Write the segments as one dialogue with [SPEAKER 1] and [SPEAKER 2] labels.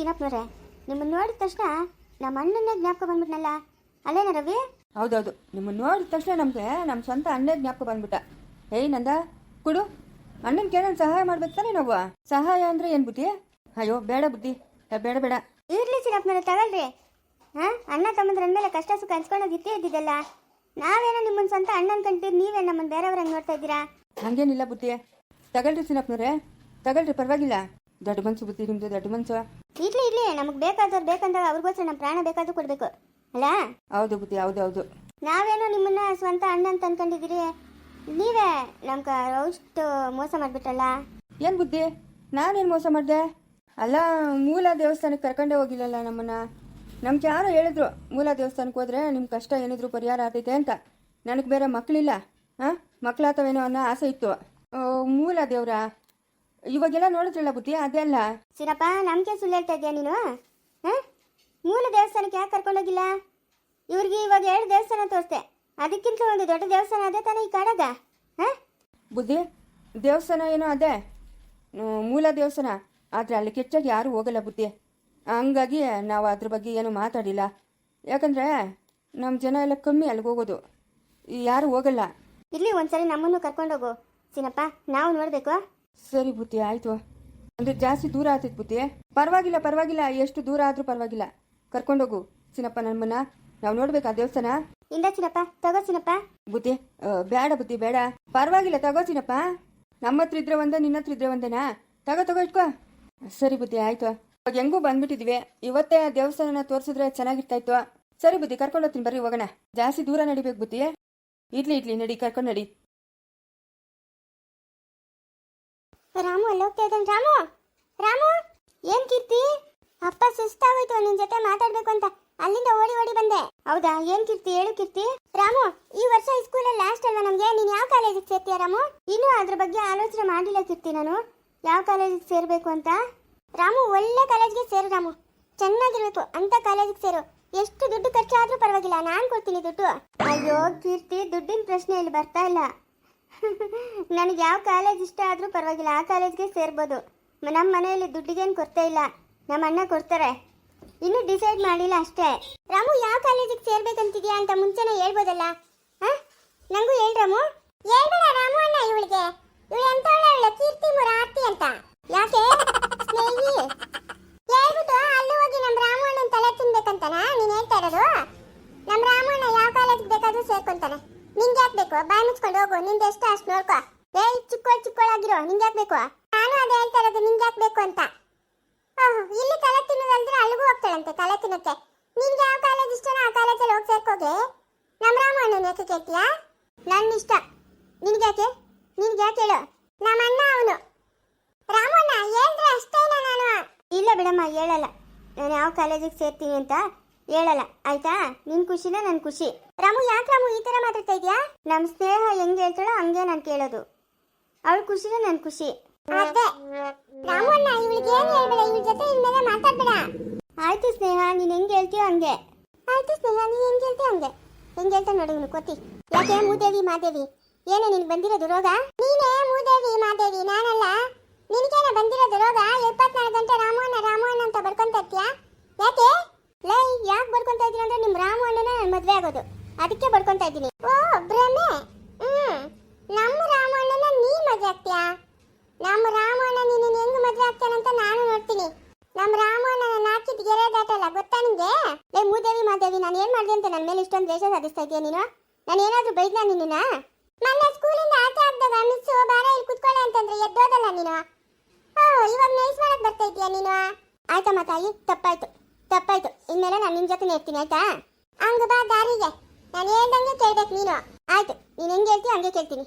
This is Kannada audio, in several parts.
[SPEAKER 1] ಸೀನಪ್ಪನವ್ರೆ ನಿಮ್ಮನ್ನ ನೋಡಿದ ತಕ್ಷಣ ನಮ್ಮ ಅಣ್ಣನೇ ಜ್ಞಾಪಕ ಬಂದ್ಬಿಟ್ನಲ್ಲ? ಅಲ್ಲೇನ ರವಿ?
[SPEAKER 2] ಹೌದೌದು ನಿಮ್ಮನ್ನ ನೋಡಿದ ತಕ್ಷಣ ನಮಗೆ ನಮ್ಮ ಸ್ವಂತ ಅಣ್ಣೇ ಜ್ಞಾಪಕ ಬಂದ್ಬಿಟ್ಟ. ಏಯ್ ನಂದ ಕೊಡು ಅಣ್ಣನ ಕೇಳೋಣ ಸಹಾಯ ಮಾಡ್ಬೇಕು ತಾನೇ ನಾವು? ಸಹಾಯ ಅಂದ್ರೆ ಏನು ಬುದ್ಧಿ? ಅಯ್ಯೋ ಬೇಡ ಬುದ್ಧಿ ಬೇಡ ಬೇಡ.
[SPEAKER 1] ಇರ್ಲಿ ಸೀನಪ್ಪನವ್ರೆ ತಗೊಳ್ರಿ. ಹಾ ಅಣ್ಣ ತಮ್ಮಂದ್ರ ಅಂದಮೇಲೆ ಕಷ್ಟ ಸುಖ ಹಂಚ್ಕೊಳ್ಳೋದು ಇದ್ದೇ ಇದ್ದಿದ್ದಲ್ಲ. ನಾವೇನೋ ನಿಮ್ಮನ್ನ ಸ್ವಂತ ಅಣ್ಣನ ಕಂತೀರಿ ನೀವೇ ನಮ್ಮನ್ನ ಬೇರೆಯವ್ರಂಗೆ ನೋಡ್ತಾ ಇದ್ದೀರಾ?
[SPEAKER 2] ಹಂಗೇನಿಲ್ಲ ಬುದ್ಧಿ. ತಗೊಳ್ರಿ ಸಿನಪ್ಪನವ್ರೆ ತಗೊಳ್ರಿ ಪರವಾಗಿಲ್ಲ. ದೊಡ್ಡ ಮನ್ಸು ಬುದ್ಧಿ ನಿಮ್ದು ದೊಡ್ಡ ಮನ್ಸು
[SPEAKER 1] ಇರ್ಲಿ ಇರ್ಲಿ ನಮಗೆ ಬೇಕಾದವ್ರು ಬೇಕಂದಾಗ ಅವ್ರಿಗೋಸ್ಕರ ನಮ್ಮ ಪ್ರಾಣ ಬೇಕಾದ್ರೂ ಕೊಡಬೇಕು ಅಲ್ಲ?
[SPEAKER 2] ಹೌದು ಬುದ್ಧಿ ಹೌದು ಹೌದು.
[SPEAKER 1] ನಾವೇನೋ ನಿಮ್ಮನ್ನ ಸ್ವಂತ ಅಣ್ಣ ಅಂತ ಅನ್ಕೊಂಡಿದ್ದೀರಿ ನೀವೇ ನಮ್ಗೆ ಅಷ್ಟು ಮೋಸ ಮಾಡಿಬಿಟ್ರಲ್ಲ?
[SPEAKER 2] ಏನು ಬುದ್ಧಿ? ನಾನೇನು ಮೋಸ ಮಾಡಿದೆ? ಅಲ್ಲ ಮೂಲ ದೇವಸ್ಥಾನಕ್ಕೆ ಕರ್ಕೊಂಡೇ ಹೋಗಿಲ್ಲಲ್ಲ ನಮ್ಮನ್ನ? ನಮ್ಗೆ ಯಾರೋ ಹೇಳಿದ್ರು ಮೂಲ ದೇವಸ್ಥಾನಕ್ಕೆ ಹೋದ್ರೆ ನಿಮ್ಮ ಕಷ್ಟ ಏನಿದ್ರು ಪರಿಹಾರ ಆಗ್ತೈತೆ ಅಂತ. ನನಗೆ ಬೇರೆ ಮಕ್ಕಳಿಲ್ಲ ಹಾಂ? ಮಕ್ಕಳಾತವೇನೋ ಅನ್ನೋ ಆಸೆ ಇತ್ತು. ಮೂಲ ದೇವ್ರ? ಇವಾಗೆಲ್ಲ ನೋಡಿದ್ರಲ್ಲ ಬುದ್ಧಿ ಅದೆಲ್ಲ? ಅಲ್ಲ
[SPEAKER 1] ಸಿರಪ್ಪ ನಮ್ಗೆ ಸುಳ್ಳು ಹೇಳ್ತಾ ಇದೆಯಾ ನೀನು? ಹಾಂ? ಮೂಲ ದೇವಸ್ಥಾನಕ್ಕೆ ಯಾಕೆ ಕರ್ಕೊಂಡೋಗಿಲ್ಲ? ಇವ್ರಿಗೆ ಇವಾಗ ಎರಡು ದೇವಸ್ಥಾನ ತೋರಿಸ್ದೆ. ಅದಕ್ಕಿಂತ ಒಂದು ದೊಡ್ಡ ದೇವಸ್ಥಾನ ಅದೇ ತಾನೇ ಈ ಕಾಡಾಗ ಹಾಂ?
[SPEAKER 2] ಬುದ್ಧಿ ದೇವಸ್ಥಾನ ಏನೋ ಅದೇ? ಹ್ಮ್, ಮೂಲ ದೇವಸ್ಥಾನ. ಆದರೆ ಅಲ್ಲಿ ಕೆಚ್ಚಾಗಿ ಯಾರೂ ಹೋಗಲ್ಲ ಬುದ್ಧಿ. ಹಂಗಾಗಿ ನಾವು ಅದ್ರ ಬಗ್ಗೆ ಏನು ಮಾತಾಡಿಲ್ಲ. ಯಾಕಂದರೆ ನಮ್ಮ ಜನ ಎಲ್ಲ ಕಮ್ಮಿ ಅಲ್ಲಿಗೆ ಹೋಗೋದು. ಯಾರು ಹೋಗಲ್ಲ.
[SPEAKER 1] ಇಲ್ಲಿ ಒಂದ್ಸರಿ ನಮ್ಮನ್ನು ಕರ್ಕೊಂಡೋಗು. ಸಿನಪ್ಪ ನಾವು ನೋಡಬೇಕು.
[SPEAKER 2] ಸರಿ ಬುದ್ಧಿ ಆಯಿತು ಅಂದರೆ ಜಾಸ್ತಿ ದೂರ ಆಗ್ತೈತೆ ಬುದ್ಧಿ ಪರವಾಗಿಲ್ಲ ಪರವಾಗಿಲ್ಲ ಎಷ್ಟು ದೂರ ಆದರೂ ಪರವಾಗಿಲ್ಲ. ಕರ್ಕೊಂಡೋಗು ಚಿನ್ನಪ್ಪ ನಮ್ಮನ್ನ ನಾವು ನೋಡ್ಬೇಕು ಆ ದೇವಸ್ಥಾನ.
[SPEAKER 1] ಇಂದ ಚಿನ್ನಪ್ಪ ತಗೋ ಚಿನ್ನಪ್ಪ.
[SPEAKER 2] ಬುದ್ಧಿ ಆ, ಬೇಡ ಬುದ್ಧಿ ಬೇಡ. ಪರವಾಗಿಲ್ಲ ತಗೋ ಚಿನ್ನಪ್ಪ. ನಮ್ಮ ಹತ್ರ ಇದ್ರೆ ಒಂದ ನಿನ್ನ ಹತ್ರ ಇದ್ರೆ ಒಂದೇನಾ? ತಗೋ ತಗೋ ಇಟ್ಕೋ. ಸರಿ ಬುದ್ಧಿ ಆಯ್ತು ಇವಾಗ ಹೆಂಗೂ ಬಂದ್ಬಿಟ್ಟಿದ್ವಿ. ಇವತ್ತೇ ಆ ದೇವಸ್ಥಾನನ ತೋರಿಸಿದ್ರೆ ಚೆನ್ನಾಗಿರ್ತಾ ಇತ್ತು ಸರಿ ಬುದ್ಧಿ ಕರ್ಕೊಂಡು ಹೋಗ್ತೀನಿ ಬರ್ರಿ ಹೋಗೋಣ. ಜಾಸ್ತಿ ದೂರ ನಡಿಬೇಕು ಬುದ್ಧಿ ಇಡ್ಲಿ ಇಡ್ಲಿ ನಡಿ ಕರ್ಕೊಂಡು ನಡಿ.
[SPEAKER 1] ರಾಮು, ಅಲ್ಲಿ ಹೋಗ್ತಾ ಇದ್ದಾನೆ. ರಾಮು ರಾಮು, ಏನ್ ಕೀರ್ತಿ? ಅಪ್ಪ ಸುಸ್ತಾಗೋಯ್ತು, ನಿನ್ ಜೊತೆ ಮಾತಾಡ್ಬೇಕು ಅಂತ. ಅಲ್ಲಿಂದ ಓಡಿ ಓಡಿ ಬಂದೆ. ಹೌದಾ? ಏನ್ ಕೀರ್ತಿ? ಹೇಳು ಕೀರ್ತಿ. ರಾಮು, ಈ ವರ್ಷ ಈ ಸ್ಕೂಲಲ್ಲಿ ಲಾಸ್ಟ್ ಅಲ್ವಾ ನಮ್ಗೆ? ನೀನ್ ಯಾವ ಕಾಲೇಜಿಗೆ ಸೇರ್ತೀಯ ರಾಮು? ಇನ್ನೂ ಅದ್ರ ಬಗ್ಗೆ ಆಲೋಚನೆ ಮಾಡಿಲ್ಲ ಕೀರ್ತಿ ನಾನು. ಯಾವ ಕಾಲೇಜಿಗೆ ಸೇರ್ಬೇಕು ಅಂತ? ರಾಮು, ಒಳ್ಳೆ ಕಾಲೇಜ್ಗೆ ಸೇರು ರಾಮು. ಚೆನ್ನಾಗಿರ್ಬೇಕು, ಅಂತ ಕಾಲೇಜಿಗೆ ಸೇರು. ಎಷ್ಟು ದುಡ್ಡು ಖರ್ಚಾದ್ರೂ ಪರವಾಗಿಲ್ಲ. ನಾನ್ ಕೊಡ್ತೀನಿ ದುಡ್ಡು. ಅಯ್ಯೋ ಕೀರ್ತಿ, ದುಡ್ಡಿನ ಪ್ರಶ್ನೆ ಇಲ್ಲಿ ಬರ್ತಾ ಇಲ್ಲ. ನನಗೆ ಯಾವ ಕಾಲೇಜ್ ಇಷ್ಟ ಆದರೂ ಪರವಾಗಿಲ್ಲ, ಆ ಕಾಲೇಜ್ಗೆ ಸೇರ್ಬೋದು. ನಮ್ಮ ಮನೆಯಲ್ಲಿ ದುಡ್ಡಿಗೇನು ಕೊರತೆ ಇಲ್ಲ ನಮ್ಮ ಅಣ್ಣ ಕೊಡ್ತಾರೆ. ಇನ್ನೂ ಡಿಸೈಡ್ ಮಾಡಿಲ್ಲ ಅಷ್ಟೇ. ರಾಮು, ಯಾವ ಕಾಲೇಜಿಗೆ ಸೇರ್ಬೇಕಂತಿದ್ಯಾ ಅಂತ ಮುಂಚೆನೇ ಹೇಳ್ಬೋದಲ್ಲ? ಹಾ? ನಂಗೂ ಹೇಳ್ ರಾಮು. ಹೇಳ್ಬೇಡ ರಾಮು ಅಣ್ಣ ಇವಳಿಗೆ. ಇವಳು ಎಂತ ಒಳ್ಳೆ ಕೀರ್ತಿ, ಮುರಾರ್ತಿ ಅಂತ. ಯಾಕೆ? ಸ್ನೇಹಿ. ಹೇಳ್ಬಿಟ್ಟು ಅಲ್ಲಿ ಹೋಗಿ ನಮ್ಮ ರಾಮು ಅಣ್ಣನ ತಲೆ ತಿನ್ಬೇಕಂತಾನ? ನೀನು ಹೇಳ್ತಾ ಇರೋದು? ನಮ್ಮ ರಾಮಣ್ಣ ಯಾವ ಕಾಲೇಜ್ಗೆ ಬೇಕಾದರೂ ಸೇರ್ಕೊಂತಾನೆ. ನಿಂಗೆ ಬೇಕು ಬಾಯಿ ಮುಚ್ಕೊಂಡು ಹೋಗು, ನಿಂದ ಎಷ್ಟು ಅಷ್ಟು ನೋಡ್ಕೊ. ಏಯ್ ಚಿಕ್ಕೋಳ್ ಚಿಕ್ಕೋಳಾಗಿರೋ, ನಿಂಗೆ ಯಾಕೆ ಬೇಕು? ನಾನು ಅದೇ ಹೇಳ್ತಾ ಇರೋದು, ನಿಂಗೆ ಯಾಕೆ ಬೇಕು ಅಂತ. ಇಲ್ಲಿ ತಲೆ ತಿನ್ನೋದಲ್ದ್ರೆ ಅಲ್ಲಿಗೂ ಹೋಗ್ತಾಳಂತೆ, ತಲೆ ತಿನ್ನಕ್ಕೆ. ನಿಂಗೆ ಯಾವ ಕಾಲೇಜ್ ಇಷ್ಟ ಆ ಕಾಲೇಜಲ್ಲಿ ಹೋಗಿ ಸೇರ್ಕೋಗೆ. ನಮ್ಮ ರಾಮಣ್ಣನ ಯಾಕೆ ಕೇಳ್ತೀಯಾ? ನನ್ನ ಇಷ್ಟ. ನಿನ್ಗೆ ಯಾಕೆ? ನಿನ್ಗೆ ಯಾಕೆ ಹೇಳು? ನಮ್ಮ ಅಣ್ಣ ಅವನು. ರಾಮಣ್ಣ ಹೇಳಿದ್ರೆ ಅಷ್ಟೇನಾ ನಾನು. ಇಲ್ಲ ಬಿಡಮ್ಮ, ಹೇಳಲ್ಲ. ನಾನು ಯಾವ ಕಾಲೇಜಿಗೆ ಸೇರ್ತೀನಿ ಅಂತ ಹೇಳಲ್ಲ ಆಯ್ತಾ? ನಿನ್ ಖುಷಿನ ನನ್ ಖುಷಿ. ರಾಮು ಯಾಕೆ ರಾಮು ಈ ತರ ಮಾತಾಡ್ತಾ ಇದೀಯಾ? ನಮ್ ಸ್ನೇಹ ಹೆಂಗ್ ಹೇಳ್ತಾಳೋ ಹಂಗೆ ನಾನು ಕೇಳೋದು. ಅವಳ ಖುಷಿನ ನನ್ ಖುಷಿ. ಅದೇ. ರಾಮಣ್ಣ ಇವಳಿಗೆ ಏನು ಹೇಳ್ಬೇಡ? ಇವಳ ಜೊತೆ ಇನ್ಮೇಲೆ ಮಾತಾಡ್ಬೇಡ. ಆಯ್ತು ಸ್ನೇಹ ನೀನ್ ಹೆಂಗ್ ಹೇಳ್ತೀಯೋ ಹಂಗೆ. ಆಯ್ತು ಸ್ನೇಹ ನೀನ್ ಹೆಂಗ್ ಹೇಳ್ತೀಯ ಹಂಗೆ. ಹೆಂಗ್ ಹೇಳ್ತಾ ನೋಡಿ ಇವನು ಕೊತ್ತಿ ಯಾಕೆ ಮೂದೇವಿ ಮಾದೇವಿ? ಏನೇ ನಿನ್ ಬಂದಿರೋದು ರೋಗ? ನೀನೇ ಮೂದೇವಿ ಮಾದೇವಿ ನಾನಲ್ಲ. ನಿನಗೇನ ಬಂದಿರೋದು ರೋಗ? ಇಪ್ಪತ್ನಾಲ್ಕು ಗಂಟೆ ರಾಮಣ್ಣ ರಾಮಣ್ಣ ಅಂತ ಬರ್ಕೊಂತ ಯಾಕೆ? ಲೈ, ಯಾಕೆ ಬರ್ಕೊಂತ ಇದ್ದೀನಿ ಅಂದ್ರೆ ನಿಮ್ ರಾಮು ಅಣ್ಣನ ಮದ್ವೆ ಆಗೋದು. ಅದಕ್ಕೆ ಬರ್ಕೊಂತ ಇದ್ದೀನಿ ಓ, ಭ್ರಮೆ. ಹ್ಮ್. ನಮ್ಮ ರಾಮು ಅಣ್ಣನ ನೀ ಮದ್ವೆ ಆಗ್ತೀಯಾ? ನಮ್ಮ ರಾಮು ಅಣ್ಣ ನೀನು ಹೆಂಗ್ ಮದ್ವೆ ಆಗ್ತಾನಂತ ನಾನು ನೋಡ್ತೀನಿ. ನಮ್ಮ ರಾಮು ಅಣ್ಣನ ನಾಕಿದ್ ಗೆರೆ ದಾಟಲ್ಲ ಗೊತ್ತಾ ನಿಂಗೆ? ಲೇ, ಮೂದೇವಿ, ಮಾದೇವಿ, ನಾನು ಏನ್ ಮಾಡಿದೆ ಅಂತ ನನ್ನ ಮೇಲೆ ಇಷ್ಟೊಂದು ದ್ವೇಷ ಸಾಧಿಸ್ತಾ ಇದೀಯ ನೀನು? ನಾನು ಏನಾದ್ರೂ ಬೈದ್ನಾ ನಿನ್ನ ಮೊನ್ನೆ ಸ್ಕೂಲಿಂದ ಆಚೆ ಆಗ್ದಾಗ ಮಿಸ್ ಬಾರ ಇಲ್ಲಿ ಕುತ್ಕೊಳ್ಳೆ ಅಂತಂದ್ರೆ ಎದ್ದೋದಲ್ಲ ನೀನು? ಓ ಇವಾಗ ನೈಸ್ ಮಾಡಕ್ ಬರ್ತಾ ಇದೀಯ ನೀನು? ಆಯ್ತಮ್ಮ ತಾಯಿ, ತಪ್ಪಾಯ್ತು. ತಪ್ಪಾಯ್ತು. ಇನ್ಮೇಲೆ ನಾನು ನಿಮ್ ಜೊತೆ ಇರ್ತೀನಿ, ಆಯ್ತಾ? ಹಂಗ ಬಾ ದಾರಿಗೆ. ನಾನು ಹೇಳ್ದಂಗೆ ಕೇಳ್ಬೇಕು ನೀನು. ಆಯ್ತು, ನೀನು ಹೆಂಗೆ ಹೇಳ್ತೀಯ ಹಂಗೆ ಕೇಳ್ತೀನಿ.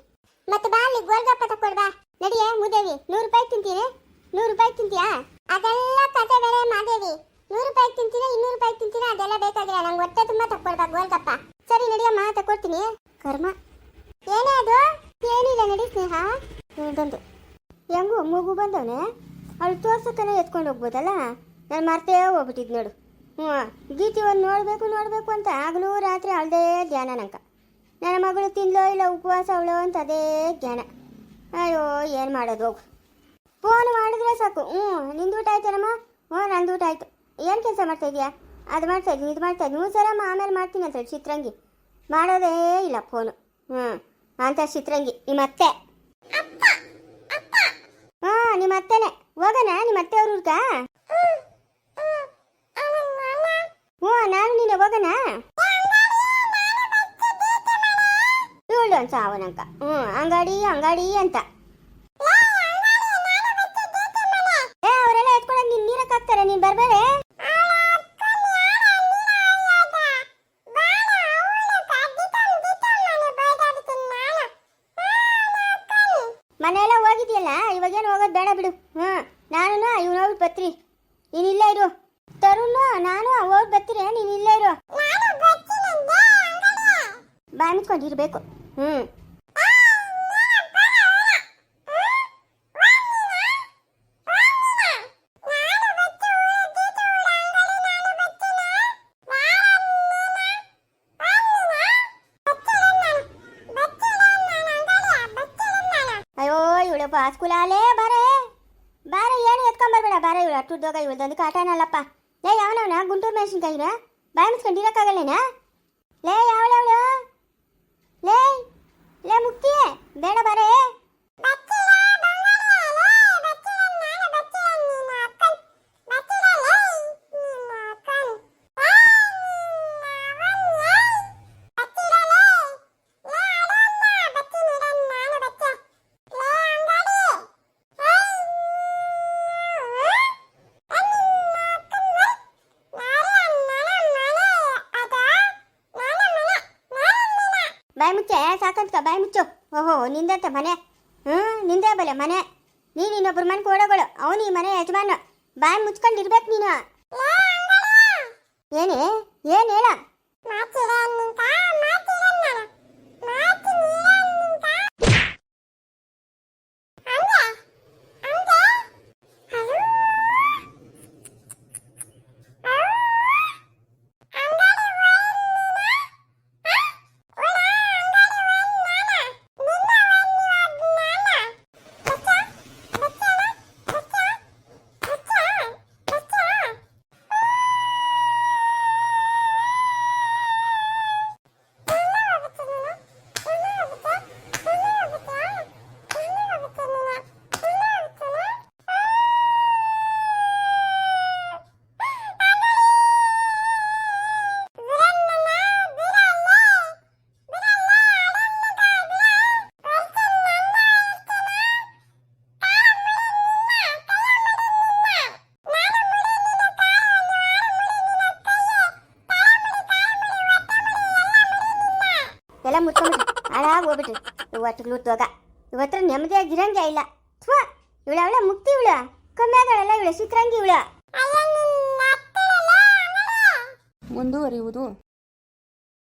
[SPEAKER 1] ಮತ್ತೆ ಬಾ ಅಲ್ಲಿ ಗೋಲ್ಗಪ್ಪ ತಕ್ಕೊಡ್ ಬಾ. ನಡಿಯೇ, ಮುದೇವಿ, ನೂರು ರೂಪಾಯಿ ತಿಂತೀನಿ ನೂರು ರೂಪಾಯಿ ತಿಂತೀಯಾ? ಅದೆಲ್ಲ ಕತೆ ಬೇರೆ ಮಾದೇವಿ. ನೂರು ರೂಪಾಯಿ ತಿಂತೀನಿ ಇನ್ನೂರು ರೂಪಾಯಿ ತಿಂತೀನಿ ಅದೆಲ್ಲ ಬೇಕಾಗಿಲ್ಲ. ನಂಗೆ ಹೊಟ್ಟೆ ತುಂಬಾ ತಕ್ಕೊಡ್ಬಾ ಗೋಲ್ಗಪ್ಪ. ಸರಿ ನಡಿಯಮ್ಮ ತಕೊಡ್ತೀನಿ ಕರ್ಮ. ಏನೇ ಅದು? ಏನಿಲ್ಲ ನಡಿ ಸ್ನೇಹ. ಬಂದು ಹೆಂಗು ಮಗು ಬಂದವನೇ? ಅವಳು ತೋರ್ಸಕ್ಕನೆ ಎತ್ಕೊಂಡು ಹೋಗ್ಬೋದಲ್ಲ? ನಾನು ಮರ್ತೇ ಹೋಗ್ಬಿಟ್ಟಿದ್ದು ನೋಡು. ಹ್ಞೂ ಗೀತಿ ಒಂದು ನೋಡಬೇಕು ನೋಡಬೇಕು ಅಂತ ಆಗಲೂ ರಾತ್ರಿ ಅವಳದೇ ಧ್ಯಾನ ನಂಗೆ ನನ್ನ ಮಗಳು ತಿನ್ಲೋ ಇಲ್ಲ ಉಪವಾಸ ಅವಳೋ ಅಂತ ಅದೇ ಜ್ಞಾನ. ಅಯ್ಯೋ, ಏನು ಮಾಡೋದು ಹೋಗು. ಫೋನ್ ಮಾಡಿದ್ರೆ ಸಾಕು. ಹ್ಞೂ ನಿಂದು ಊಟ ಆಯ್ತೇನಮ್ಮ ಹ್ಞೂ ನಂದು ಊಟ ಆಯಿತು. ಏನು ಕೆಲಸ ಮಾಡ್ತಾ ಇದೆಯಾ? ಅದು ಮಾಡ್ತಾ ಇದ್ದೀನಿ, ಇದು ಮಾಡ್ತಾ ಇದ್ದೀನಿ. ಸರಮ್ಮ ಆಮೇಲೆ ಮಾಡ್ತೀನಿ ಅಂತ ಚಿತ್ರಂಗಿ. ಮಾಡೋದೇ ಇಲ್ಲ ಫೋನು ಹ್ಞೂ ಅಂತ ಚಿತ್ರಂಗಿ. ನಿಮ್ಮ ಅತ್ತೆ ಹಾಂ ನಿಮ್ಮ ಅತ್ತೆನೇ ಹೋಗೋಣ ನಿಮ್ಮ ಅತ್ತೆ ಅವ್ರ ಊರ್ಗ? ಹ್ಞೂ, ನಾನು ನೀನು ಹೋಗೋಣ ಇವಳು ಅಂತ ಅವನಂಕ. ಹ್ಞೂ, ಅಂಗಡಿ ಅಂಗಡಿ ಅಂತ. ಏ, ಅವರೆಲ್ಲ ಎತ್ಕೊಳ್ಳೋದು ನಿನ್ನ ನೀರಕ್ಕೆ ಹಾಕ್ತಾರೆ? ನೀನು ಬರಬೇಡ ಮನೆಯೆಲ್ಲ ಹೋಗಿದ್ಯಲ್ಲ? ಇವಾಗೇನು ಹೋಗೋದು ಬೇಡ ಬಿಡು. ಹ್ಞೂ ನಾನು ಇವ್ನು ಪತ್ರಿ ಬತ್ರಿ. ನೀನು ಇಲ್ಲೇ ಇರು. ತರುಣ್ ನಾನು ಹೋಗಿ ಬರ್ತೀರ? ನೀನು ಇಲ್ಲೇ ಇರು. ಬಾಯ್ ಮುಚ್ಕೊಂಡಿರ್ಬೇಕು ಹ್ಞೂ ಅಯ್ಯೋ ಇವಳು ಬಾಸ್ಕುಲಾಲೇ ಬಾರೆ. ಬಾರೆ ಏನು ಎತ್ಕೊಂಬರ್ಬೇಡ ಬಾರೆ ಇವಳು ಅಟ್ಟುದ್ದೋಗ ಇವಳ್ದೊಂದು ಕಾಟನಲ್ಲಪ್ಪ. ಲೇ ಯಾವನವನ? ಗುಂಟೂರು ಮೆಣಸಿನ್ಕಾಯಿನ ಬಾಯಿ ಮುಚ್ಕೊಂಡಿರಕ್ಕಾಗಲ್ಲೇನಾ ಲೇ ಯಾವಳವಳು? ಲೇ ಲೇ ಮುಕ್ತಿ ಬೇಡ ಬಾರೆ. ಬಾಯಿ ಮುಚ್ಚೆ ಸಾಕಂತ ಬಾಯಿ ಮುಚ್ಚು ಓಹೋ, ನಿಂದಂತೆ ಮನೆ. ಹ್ಞೂ, ನಿಂದೆ ಬಲೆ ಮನೆ. ನೀನು ಇನ್ನೊಬ್ರ ಮನೆ ಕೊಡಗಳು ಅವನು ಈ ಮನೆ ಯಜಮಾನ. ಬಾಯಿ ಮುಚ್ಕೊಂಡಿರ್ಬೇಕು ನೀನು. ಏನೇ? ಏನು ಹೇಳ? ಎಲ್ಲ ಮುಚ್ಕೊಂಡು ಹಾಳಾಗಿ ಹೋಗ್ಬಿಟ್ರಿ. ಇವತ್ತು ಲೂಟ್ವಾಗ ಇವತ್ತರ ನೆಮ್ಮದಿಯಾಗಿರಂಗೆ ಇಲ್ಲ. ಥ್ವಾ ಇವಳ ಅವಳ ಮುಕ್ತಿ ಇವಳ. ಕಮ್ಮಿ ಆಗಲ್ಲ ಇವಳ. ಸಿಕ್ಕರಂಗಿ ಇವಳ
[SPEAKER 2] ಮುಂದುವರಿಯುವುದು